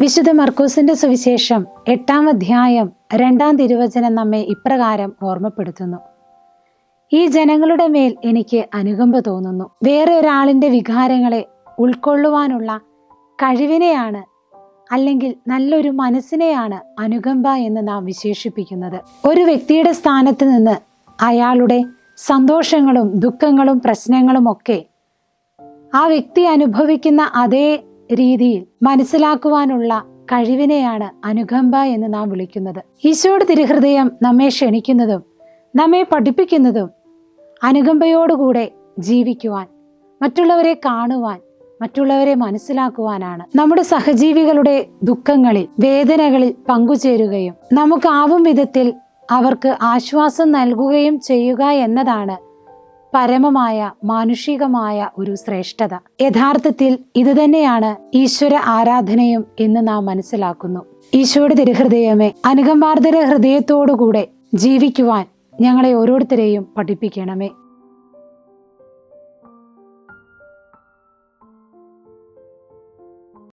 വിശുദ്ധ മർക്കൂസിന്റെ സുവിശേഷം എട്ടാം അധ്യായം രണ്ടാം തിരുവചനം നമ്മെ ഇപ്രകാരം ഓർമ്മപ്പെടുത്തുന്നു. ഈ ജനങ്ങളുടെ മേൽ എനിക്ക് അനുകമ്പ തോന്നുന്നു. വേറെ ഒരാളിന്റെ വികാരങ്ങളെ ഉൾക്കൊള്ളുവാനുള്ള കഴിവിനെയാണ് അല്ലെങ്കിൽ നല്ലൊരു മനസ്സിനെയാണ് അനുകമ്പ എന്ന് നാം വിശേഷിപ്പിക്കുന്നത്. ഒരു വ്യക്തിയുടെ സ്ഥാനത്ത് നിന്ന് അയാളുടെ സന്തോഷങ്ങളും ദുഃഖങ്ങളും പ്രശ്നങ്ങളും ഒക്കെ ആ വ്യക്തി അനുഭവിക്കുന്ന അതേ രീതിയിൽ മനസ്സിലാക്കുവാനുള്ള കഴിവിനെയാണ് അനുകമ്പ എന്ന് നാം വിളിക്കുന്നത്. ഈശോയുടെ തിരുഹൃദയം നമ്മെ ക്ഷണിക്കുന്നതും നമ്മെ പഠിപ്പിക്കുന്നതും അനുകമ്പയോടുകൂടെ ജീവിക്കുവാൻ മറ്റുള്ളവരെ കാണുവാൻ മറ്റുള്ളവരെ മനസ്സിലാക്കുവാനാണ്. നമ്മുടെ സഹജീവികളുടെ ദുഃഖങ്ങളിൽ വേദനകളിൽ പങ്കുചേരുകയും നമുക്കാവും വിധത്തിൽ അവർക്ക് ആശ്വാസം നൽകുകയും ചെയ്യുക എന്നതാണ് പരമമായ മാനുഷികമായ ഒരു ശ്രേഷ്ഠത. യഥാർത്ഥത്തിൽ ഇതുതന്നെയാണ് ഈശ്വര ആരാധനയും എന്ന് നാം മനസ്സിലാക്കുന്നു. ഈശോയുടെ തിരുഹൃദയമേ അനുകമ്പാർദ്ദര ഹൃദയത്തോടുകൂടെ ജീവിക്കുവാൻ ഞങ്ങളെ ഓരോരുത്തരെയും പഠിപ്പിക്കണമേ.